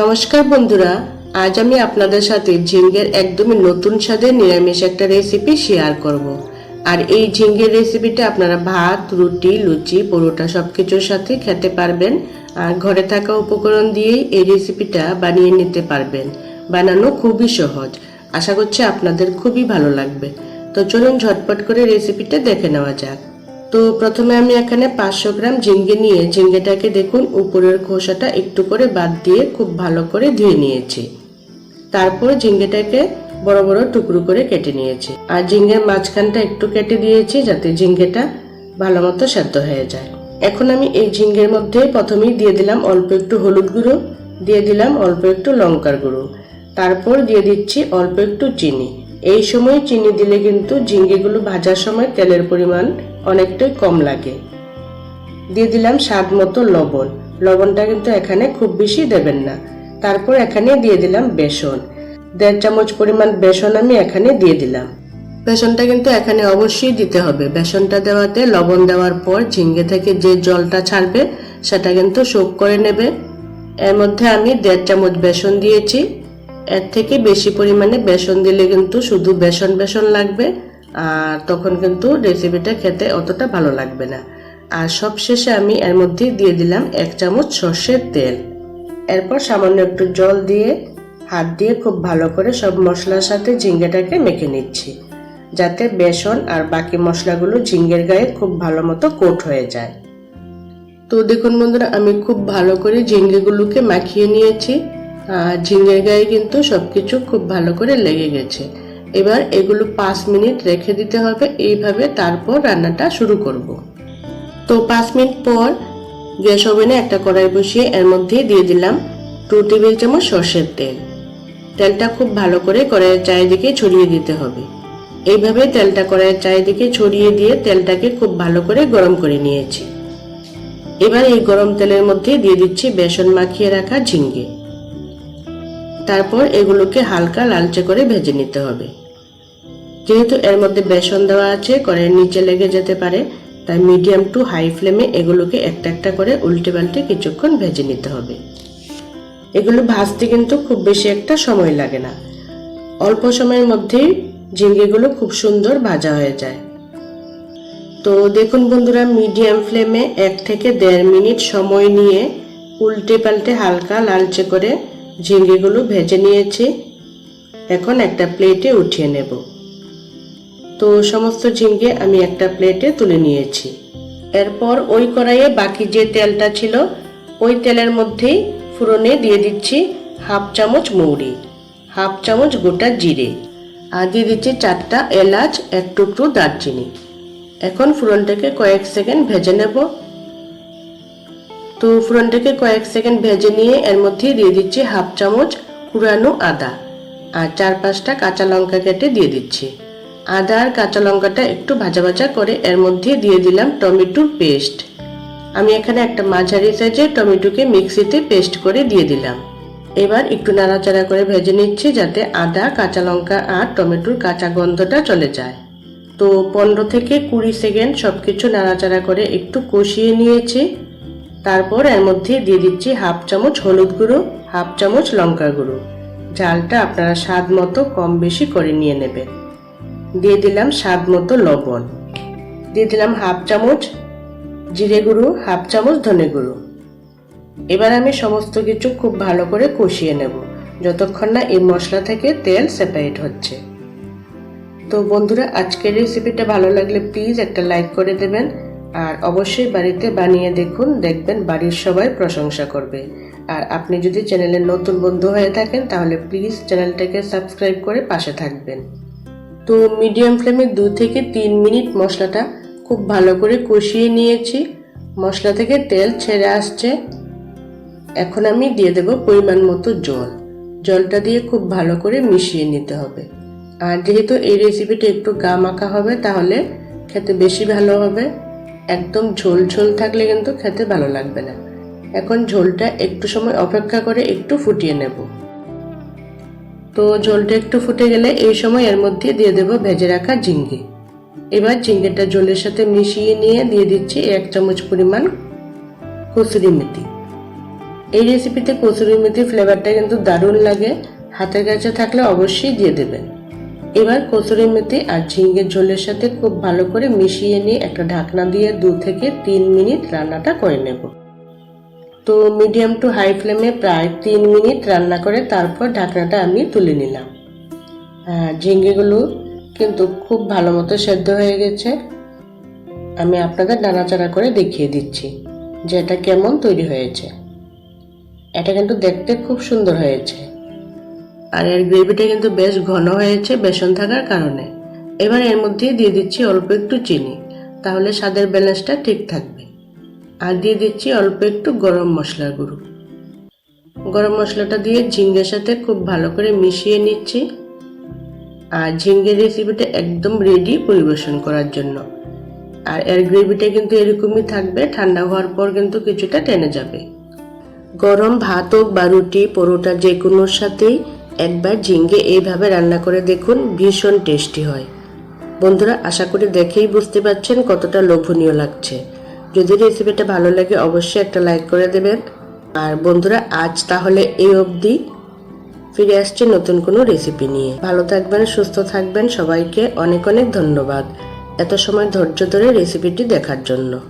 নমস্কার বন্ধুরা, আজ আমি আপনাদের সাথে ঝিঙ্গের একদমই নতুন স্বাদের নিরামিষ একটা রেসিপি শেয়ার করব। আর এই ঝিঙ্গের রেসিপিটা আপনারা ভাত, রুটি, লুচি, পরোটা সব কিছুর সাথে খেতে পারবেন। আর ঘরে থাকা উপকরণ দিয়েই এই রেসিপিটা বানিয়ে নিতে পারবেন। বানানো খুবই সহজ। আশা করছি আপনাদের খুবই ভালো লাগবে। তো চলুন ঝটপট করে রেসিপিটা দেখে নেওয়া যাক। তো প্রথমে আমি এখানে পাঁচশো গ্রাম ঝিঙ্গে নিয়ে, ঝিঙ্গেটাকে দেখুন, উপরের খোসাটা একটু করে বাদ দিয়ে খুব ভালো করে ধুয়ে নিয়েছি। তারপর ঝিঙ্গেটাকে বড় বড় টুকরো করে কেটে নিয়েছি। আর ঝিঙ্গের মাঝখানটা একটু কেটে দিয়েছি যাতে ঝিঙ্গেটা ভালো মতো সেদ্ধ হয়ে যায়। এখন আমি এই ঝিঙ্গের মধ্যে প্রথমেই দিয়ে দিলাম অল্প একটু হলুদ গুঁড়ো, দিয়ে দিলাম অল্প একটু লঙ্কার গুঁড়ো। তারপর দিয়ে দিচ্ছি অল্প একটু চিনি। এই সময় চিনি দিলে কিন্তু ঝিঙ্গেগুলো ভাজার সময় তেলের পরিমাণ অনেকটাই কম লাগে। দিয়ে দিলাম স্বাদ মতো লবণ। লবণটা কিন্তু এখানে খুব বেশি দেবেন না। তারপর এখানে দিয়ে দিলাম বেসন। দেড় চামচ পরিমাণ বেসন আমি এখানে দিয়ে দিলাম। বেসনটা কিন্তু এখানে অবশ্যই দিতে হবে। বেসনটা দেওয়াতে লবণ দেওয়ার পর ঝিঙ্গে থেকে যে জলটা ছাড়বে, সেটা কিন্তু শোক করে নেবে। এর মধ্যে আমি দেড় চামচ বেসন দিয়েছি। এর থেকে বেশি পরিমাণে বেসন দিলে কিন্তু শুধু বেসন বেসন লাগবে, আর তখন কিন্তু রেসিপিটা খেতে অতটা ভালো লাগবে না। আর সবশেষে আমি এর মধ্যে দিয়ে দিলাম এক চামচ সর্ষের তেল। এরপর সামান্য একটু জল দিয়ে হাত দিয়ে খুব ভালো করে সব মশলার সাথে ঝিঙ্গেটাকে মেখে নিচ্ছি, যাতে বেসন আর বাকি মশলাগুলো ঝিঙ্গের গায়ে খুব ভালো মতো কোট হয়ে যায়। তো দেখুন বন্ধুরা, আমি খুব ভালো করে ঝিঙ্গেগুলোকে মাখিয়ে নিয়েছি। ঝিঙ্গের গায়ে কিন্তু সবকিছু খুব ভালো করে লেগে গেছে। এবার এগুলো পাঁচ মিনিট রেখে দিতে হবে, এইভাবে তারপর রান্নাটা শুরু করব। তো পাঁচ মিনিট পর গ্যাস ওভেনে একটা কড়াই বসিয়ে এর মধ্যে দিয়ে দিলাম টু টেবিল চামচ সর্ষের তেল। তেলটা খুব ভালো করে কড়াইয়ের চারিদিকে ছড়িয়ে দিতে হবে। এইভাবে তেলটা কড়াইয়ের চারিদিকে ছড়িয়ে দিয়ে তেলটাকে খুব ভালো করে গরম করে নিয়েছি। এবার এই গরম তেলের মধ্যে দিয়ে দিচ্ছি বেসন মাখিয়ে রাখা ঝিঙ্গে। তারপর এগুলোকে হালকা লালচে করে ভেজে নিতে হবে। যেহেতু এর মধ্যে বেসন দেওয়া আছে, কড়াইয়ের নিচে লেগে যেতে পারে, তাই মিডিয়াম টু হাই ফ্লেমে এগুলোকে একটা একটা করে উল্টে পাল্টে কিছুক্ষণ ভেজে নিতে হবে। এগুলো ভাজতে কিন্তু খুব বেশি একটা সময় লাগে না। অল্প সময়ের মধ্যেই ঝিঙ্গেগুলো খুব সুন্দর ভাজা হয়ে যায়। তো দেখুন বন্ধুরা, মিডিয়াম ফ্লেমে এক থেকে দেড় মিনিট সময় নিয়ে উল্টে পাল্টে হালকা লালচে করে ঝিঙ্গেগুলো ভেজে নিয়েছি। এখন একটা প্লেটে উঠিয়ে নেব। তো সমস্ত ঝিঙ্গে আমি একটা প্লেটে তুলে নিয়েছি। এরপর ওই কড়াইয়ে বাকি যে তেলটা ছিল, ওই তেলের মধ্যেই ফুরনে দিয়ে দিচ্ছি হাফ চামচ মৌরি, হাফ চামচ গোটা জিরে আর দিয়ে দিচ্ছি চারটা এলাচ, এক টুকরো দারচিনি। এখন ফুরনটাকে কয়েক সেকেন্ড ভেজে নেব। তো ফুরনটাকে কয়েক সেকেন্ড ভেজে নিয়ে এর মধ্যে দিয়ে দিচ্ছি হাফ চামচ কুড়ানো আদা। আর চার পাঁচটা কাঁচা লঙ্কা কেটে দিয়ে দিচ্ছি। আদা আর কাঁচা লঙ্কাটা একটু ভাজা ভাজা করে এর মধ্যে দিয়ে দিলাম টমেটোর পেস্ট। আমি এখানে একটা মাঝারি সাইজের টমেটোকে মিক্সিতে পেস্ট করে দিয়ে দিলাম। এবার একটু নাড়াচাড়া করে ভেজে নিচ্ছি যাতে আদা, কাঁচা লঙ্কা আর টমেটোর কাঁচা গন্ধটা চলে যায়। তো পনেরো থেকে কুড়ি সেকেন্ড সব কিছু নাড়াচাড়া করে একটু কষিয়ে নিয়েছি। তারপর এর মধ্যে দিয়ে দিচ্ছি হাফ চামচ হলুদ গুঁড়ো, হাফ চামচ লঙ্কা গুঁড়ো। ঝালটা আপনারা স্বাদ মতো কম বেশি করে নিয়ে নেবেন। দিয়ে দিলাম স্বাদ মতো লবণ। দিয়ে দিলাম হাফ চামচ জিরে গুঁড়ো, হাফ চামচ ধনে গুঁড়ো। এবার আমি সমস্ত কিছু খুব ভালো করে কষিয়ে নেব, যতক্ষণ না এই মশলা থেকে তেল সেপারেট হচ্ছে। তো বন্ধুরা, আজকের রেসিপিটা ভালো লাগলে প্লিজ একটা লাইক করে দেবেন। আর অবশ্যই বাড়িতে বানিয়ে দেখুন, দেখবেন বাড়ির সবাই প্রশংসা করবে। আর আপনি যদি চ্যানেলের নতুন বন্ধু হয়ে থাকেন, তাহলে প্লিজ চ্যানেলটাকে সাবস্ক্রাইব করে পাশে থাকবেন। তো মিডিয়াম ফ্লেমে দু থেকে তিন মিনিট মশলাটা খুব ভালো করে কষিয়ে নিয়েছি। মশলা থেকে তেল ছেড়ে আসছে। এখন আমি দিয়ে দেব পরিমাণ মতো জল। জলটা দিয়ে খুব ভালো করে মিশিয়ে নিতে হবে। আর যেহেতু এই রেসিপিটা একটু গা মাখা হবে, তাহলে খেতে বেশি ভালো হবে। একদম ঝোল ঝোল থাকলে কিন্তু খেতে ভালো লাগবে না। এখন ঝোলটা একটু সময় অপেক্ষা করে একটু ফুটিয়ে নেব। তো ঝোলটা একটু ফুটে গেলে এই সময় এর মধ্যে দিয়ে দেব ভেজে রাখা ঝিঙ্গে। এবার ঝিঙ্গেটা জলের সাথে মিশিয়ে নিয়ে দিয়ে দিচ্ছি এক চামচ পরিমাণ কসুরি মেথি। এই রেসিপিতে কচুরি মেথি ফ্লেভারটা কিন্তু দারুণ লাগে। হাতের কাছে থাকলে অবশ্যই দিয়ে দেবেন। এবার কচুরি মেথি আর ঝিঙ্গের ঝোলের সাথে খুব ভালো করে মিশিয়ে নিয়ে একটা ঢাকনা দিয়ে দু থেকে তিন মিনিট রান্নাটা করে নেব। তো মিডিয়াম টু হাই ফ্লেমে প্রায় তিন মিনিট রান্না করে তারপর ঢাকনাটা আমি তুলে নিলাম। ঝিঙ্গেগুলো কিন্তু খুব ভালো মতো সেদ্ধ হয়ে গেছে। আমি আপনাদের নাড়াচাড়া করে দেখিয়ে দিচ্ছি যে এটা কেমন তৈরি হয়েছে। এটা কিন্তু দেখতে খুব সুন্দর হয়েছে। আর এর গ্রেভিটা কিন্তু বেশ ঘন হয়েছে বেসন থাকার কারণে। এবার এর মধ্যে দিয়ে দিচ্ছি অল্প একটু চিনি, তাহলে স্বাদের ব্যালেন্সটা ঠিক থাকবে। আর দিয়ে দিচ্ছি অল্প একটু গরম মশলার গুঁড়ো। গরম মশলাটা দিয়ে ঝিঙ্গের সাথে খুব ভালো করে মিশিয়ে নিচ্ছি। আর ঝিঙ্গের রেসিপিটা একদম রেডি পরিবেশন করার জন্য। আর এর গ্রেভিটা কিন্তু এরকমই থাকবে, ঠান্ডা হওয়ার পর কিন্তু কিছুটা টেনে যাবে। গরম ভাত হোক বা রুটি, পরোটা যে কোনোর সাথেই একবার ঝিঙ্গে এইভাবে রান্না করে দেখুন, ভীষণ টেস্টি হয়। বন্ধুরা, আশা করি দেখেই বুঝতে পারছেন কতটা লোভনীয় লাগছে। যদি রেসিপিটা ভালো লাগে, অবশ্যই একটা লাইক করে দেবেন। আর বন্ধুরা, আজ তাহলে এই অবধি। ফিরে আসছে নতুন কোনো রেসিপি নিয়ে। ভালো থাকবেন, সুস্থ থাকবেন, সবাইকে অনেক অনেক ধন্যবাদ। এত সময় ধৈর্য ধরে রেসিপিটি দেখার জন্য।